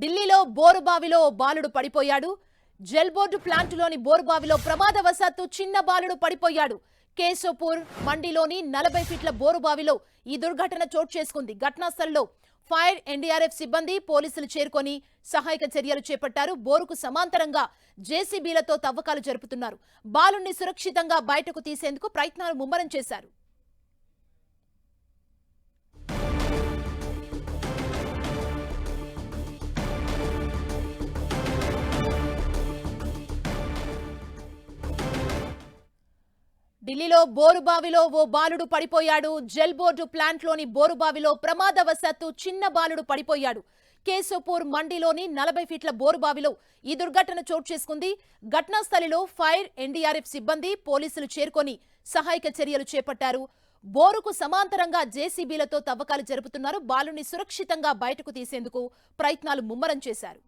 ఢిల్లీలో బోరుబావిలో బాలుడు పడిపోయాడు. జెల్బోర్డు ప్లాంటులోని బోరుబావిలో ప్రమాదవశాత్తు చిన్న బాలుడు పడిపోయాడు. కేశోపూర్ మండిలోని నలభై ఫీట్ల బోరుబావిలో ఈ దుర్ఘటన చోటు చేసుకుంది. ఘటనాస్థలంలో ఫైర్ ఎన్డీఆర్ఎఫ్ సిబ్బంది పోలీసులు చేరుకొని సహాయక చర్యలు చేపట్టారు. బోరుకు సమాంతరంగా జేసీబీలతో తవ్వకాలు జరుపుతున్నారు. బాలుణ్ణి సురక్షితంగా బయటకు తీసేందుకు ప్రయత్నాలు ముమ్మరం చేశారు. ఢిల్లీలో బోరుబావిలో ఓ బాలుడు పడిపోయాడు. జెల్ బోర్డు ప్లాంట్లోని బోరుబావిలో ప్రమాదవశాత్తు చిన్న బాలుడు పడిపోయాడు. కేశోపూర్ మండిలోని నలభై ఫీట్ల బోరుబావిలో ఈ దుర్ఘటన చోటు చేసుకుంది. ఘటనాస్థలిలో ఫైర్ ఎన్డీఆర్ఎఫ్ సిబ్బంది పోలీసులు చేరుకొని సహాయక చర్యలు చేపట్టారు. బోరుకు సమాంతరంగా జేసీబీలతో తవ్వకాలు జరుపుతున్నారు. బాలుని సురక్షితంగా బయటకు తీసేందుకు ప్రయత్నాలు ముమ్మరం చేశారు.